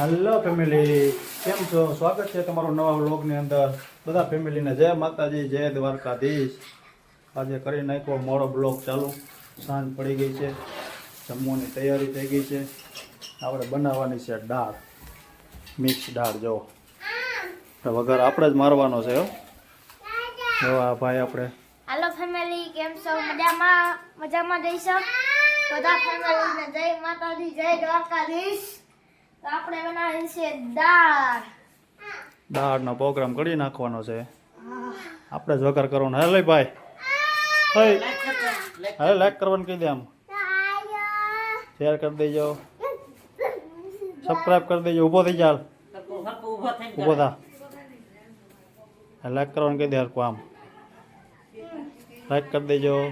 Hello family કેમ છો? સ્વાગત છે તમારું નવા વ્લોગની અંદર. બધા ફેમિલીને જય માતાજી, જય દ્વારકાધીશ. આજે કરી નાખ્યો મોડો બ્લોગ ચાલુ. સાંજ પડી ગઈ છે. જમવાની તૈયારી થઈ ગઈ છે. આપણે બનાવવાની છે દાળ. મિક્સ દાળ, જો. વગર આપણે જ મારવાનો છે જો આ ભાઈ આપણે. હાલો ફેમિલી કેમ છો? મજામાં? મજામાં જઈશો? બધા ફેમિલીને જય માતાજી, જય દ્વારકાધીશ. છે દાળ. દાળનો પ્રોગ્રામ કરી નાખવાનો છે. આપણે જ કરવાનો. હે લઈ ભાઈ. હે લાઈક કરવાનું કહી દે આમ. શેર કરી દેજો. સબસ્ક્રાઈબ કરી દેજો. ઊભો થઈ જાલ ઊભો થા. લાઈક કરવાનું કહી દે હરખું આમ. લાઈક કરી દેજો.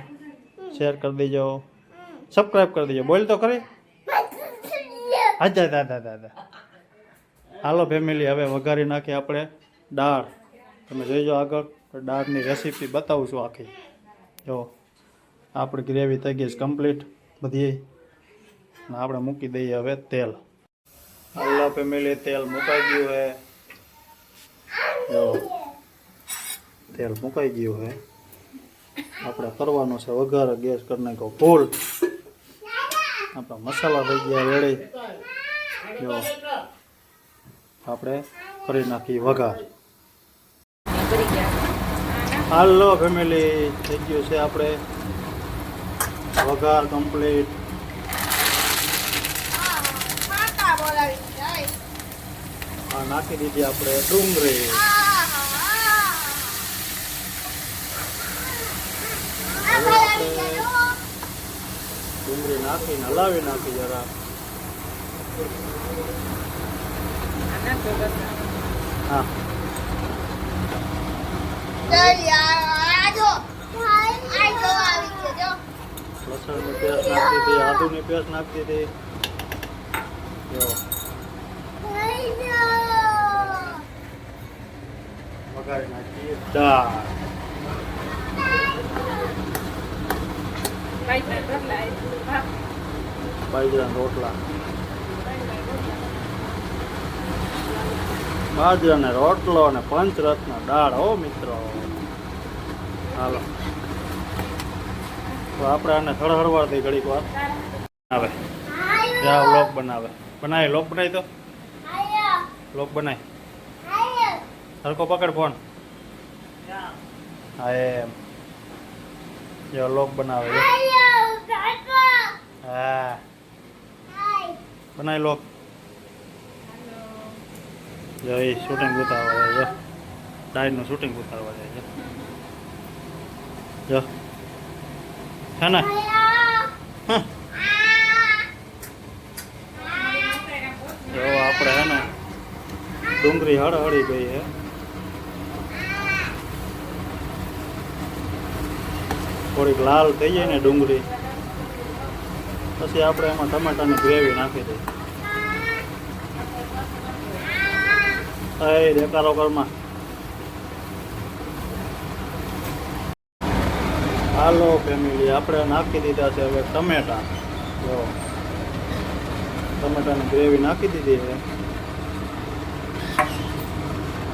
શેર કરી દેજો. સબસ્ક્રાઈબ કરી દેજો. બોલ તો ખરી. હાજા દાદા દાદા હાલો ફેમિલી હવે વઘારી નાખી આપણે દાળ. તમે જોઈજો આગળ, તો દાળની રેસીપી બતાવું છું આખી. જો, આપણી ગ્રેવી થઈ ગઈ છે કમ્પ્લીટ બધી. અને આપણે મૂકી દઈએ હવે તેલ. હાલો ફેમિલી તેલ મુકાઈ ગયું હે જો, તેલ મુકાઈ ગયું હે આપણે કરવાનો છે વઘાર, ગેસ કરી નાખ્યો ફૂલ. આપણા મસાલા થઈ ગયા રેડી જો આપણે કરી નાખીએ વઘાર. હાલો ફેમિલી થઈ ગયું છે આપણે વઘાર કમ્પ્લીટ નાખી દીધી આપણે ડુંગળી. ડુંગળી નાખીને હલાવી નાખી જરા. હા. લસણની પેસ્ટ નાખી દીધી આદુની પેસ્ટ નાખી દીધી વઘારી નાખીએ દાળ બાજરાના રોટલા. બાજરાનો રોટલો અને પંચરત્ન દાળ. હો મિત્રો. હાલો. તો આપણે આને હળહળવા દઈ ઘડીક વાર આવે જ્યાં લોક બનાવે. બનાવી લોક બનાવી તો? લોક બનાવી સરખો પકડ ફોન. હા એમ. જો લોક બનાવે. હા. બનાવી લોક. જો એ શૂટિંગ ઉતારવા જાય જો ડાયરનું શૂટિંગ ઉતારવા જાય જો. હે ને. જો આપણે હે ને ડુંગળી હળહળી ગઈ હે થોડીક લાલ થઈ જાય ને ડુંગળી. પછી આપણે એમાં ટમાટાની ગ્રેવી નાખી દઈએ. એ રેકારો કરમાં હાલો ફેમિલી આપણે નાખી દીધા છે હવે ટમેટા. જો, ટમેટાની ગ્રેવી નાખી દીધી છે.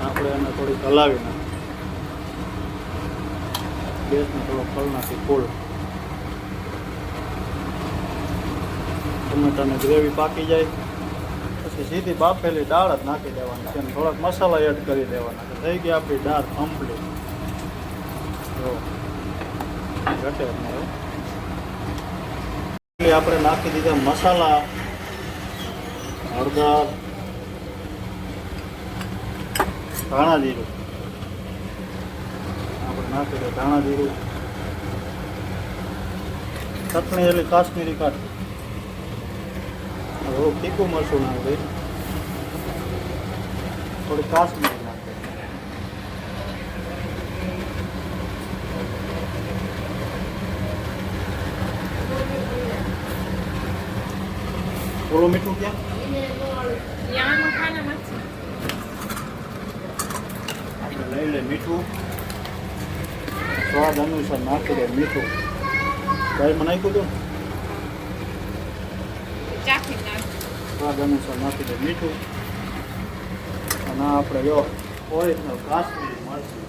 આપણે એને થોડીક હલાવી નાખી ગેસને થોડો ફળ નાખી ટમેટાની ગ્રેવી પાકી જાય. પછી સીધી બાફેલી દાળ જ નાખી દેવાની છે થોડાક મસાલા એડ કરી દેવાના થઈ ગઈ આપણી દાળ કમ્પ્લીટ ઘટે આપણે નાખી દીધા મસાલા, હળદર, ધાણા જીરું. આપણે નાખી દે ધાણા જીરું. ચટણી એટલે કાશ્મીરી કાઢ થોડુંક તીખું મરચું નાખી દઈ થોડી કાશ્મીરી નાખી દઈ. થોડું મીઠું ક્યાં આપણે લઈ લે મીઠું સ્વાદ અનુસાર નાખી દે મીઠું ભાઈ નાખ્યું હતું ચાખી નાખ સ્વાદ અનુસાર નાખી દે મીઠું. અને આપણે જો ઓરિજિનલ કાશ્મીરી મરચી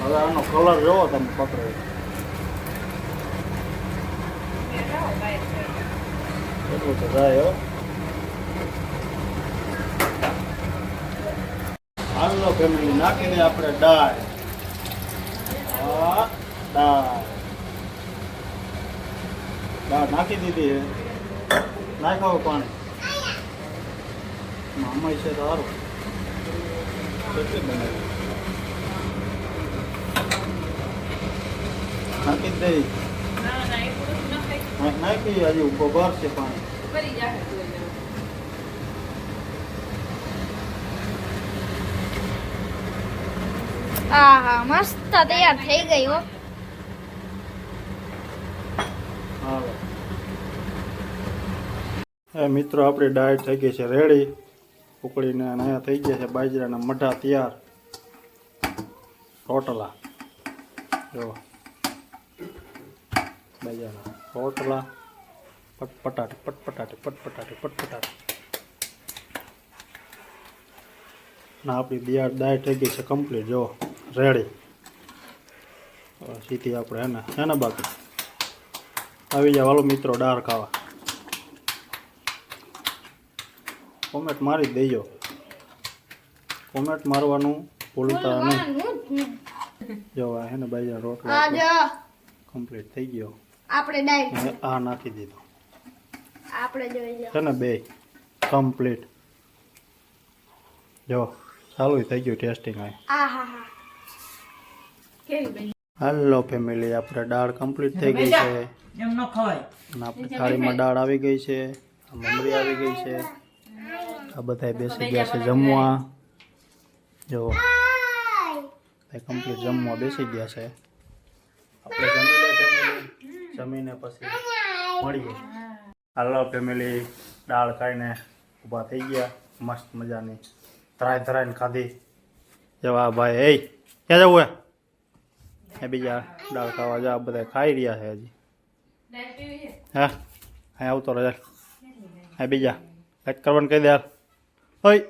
હવે આનો કલર જોવો તમે પકડે. એટલું તો જાય, હો. હાલો ફેમિલી નાખી આપણે દાળ આ દાળ દાળ નાખી દીધી છે નાખો પાણી. મામા છે તો સારું નાખી જ દઈ. નાખી હજી ઊભો ભર છે પાણી. આહા મસ્ત તૈયાર થઈ ગઈ હો હાલો એ મિત્રો, આપણી ડાયટ થઈ ગઈ છે રેડી. ઉકળીને અહીંયા થઈ ગયા છે બાજરાના મઢા તૈયાર. રોટલા. જો. બાજરાના રોટલા. પટપટાટી પટપટાટી પટપટાટી પટપટાટી ના આપણી દિયાળ ડાયટ થઈ ગઈ છે કમ્પ્લીટ જો. રેડી. સીધી આપણે એને એને બાકી આવી જાય વાલો મિત્રો ડાર ખાવા. કોમેન્ટ મારી જ દેજો. કોમેન્ટ મારવાનું ભૂલતા નહીં. જો આ હે ને બાઈ રોટલો આ જો. કમ્પ્લીટ થઈ ગયો. આપણે ડાઈટ આ નાખી દીધો. આપણે જોઈ લો છે ને બે. કમ્પ્લીટ જો ચાલુ થઈ ગયું ટેસ્ટિંગ આ આહા હા. હાલો ફેમિલી આપણે દાળ કમ્પ્લીટ થઈ ગઈ છે. એમ ન ખવાય. અને આપણી થાળીમાં દાળ આવી ગઈ છે. મમરી આવી ગઈ છે. આ બધા બેસી ગયા છે જમવા. જો. કમ્પ્લીટ જમવા બેસી ગયા છે. આપણે જમી લે જમીને પછી મળીએ. હાલો ફેમિલી દાળ ખાઈને ઊભા થઈ ગયા. મસ્ત મજાની ધરાય ધરાઈને ખાધી. જવા ભાઈ એ ક્યાં જવું હે? એ બીજા દાળ ખાવા જા બધા ખાઈ રહ્યા છે હજી. હા? હા આવતો રજા હા બીજા કંઈક કરવાનું કહી દે યાર હોય.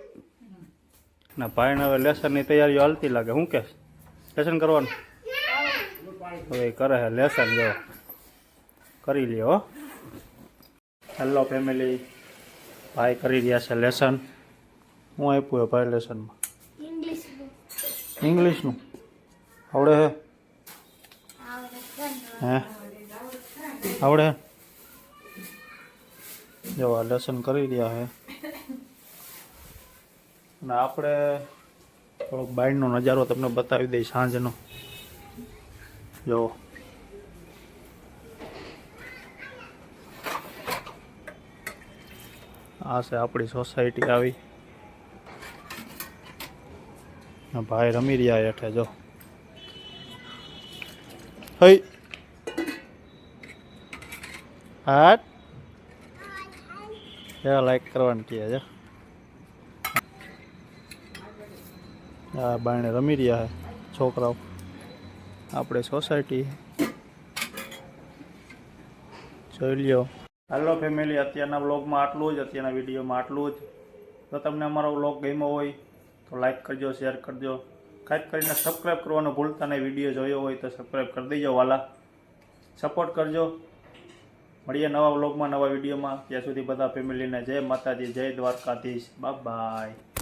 ના, ભાઈને હવે લેસનની તૈયારીઓ હાલતી લાગે. શું કે? લેસન કરવાનું? હવે કરે હે લેસન, જો. કરી લ્યો, હો. હેલો ફેમિલી ભાઈ કરી રહ્યા છે લેસન. હું આપ્યું હે ભાઈ લેસનમાં? ઇંગ્લિશનું આવડે હે? હે? આવડે હે? જો લેસન કરી રહ્યા છે અને આપણે થોડોક બાયરનો નજારો તમને બતાવી દઈ સાંજનો. જો. આ છે આપણી સોસાયટી આવી. ને ભાઈ રમી રહ્યા હેઠે જો. હઈ. હાટ. લાઈક કરવાની કહે છે. આ બાયણે રમી રહ્યા છે છોકરાઓ. આપણે સોસાયટી જોઈ લ્યો. હાલો ફેમિલી અત્યારના વ્લોગમાં આટલું જ, અત્યારના વિડીયોમાં આટલું જ. જો તમને અમારો વ્લોગ ગમ્યો હોય, તો લાઈક કરજો શેર કરજો. ખાસ કરીને સબસ્ક્રાઈબ કરવાનું ભૂલતા નહીં. વીડિયો જોયો હોય તો સબસ્ક્રાઈબ કરી દેજો, વાલા. સપોર્ટ કરજો. મળીએ નવા વ્લોગમાં નવા વિડીયોમાં. ત્યાં સુધી બધા ફેમિલીને જય માતાજી, જય દ્વારકાધીશ. Bye bye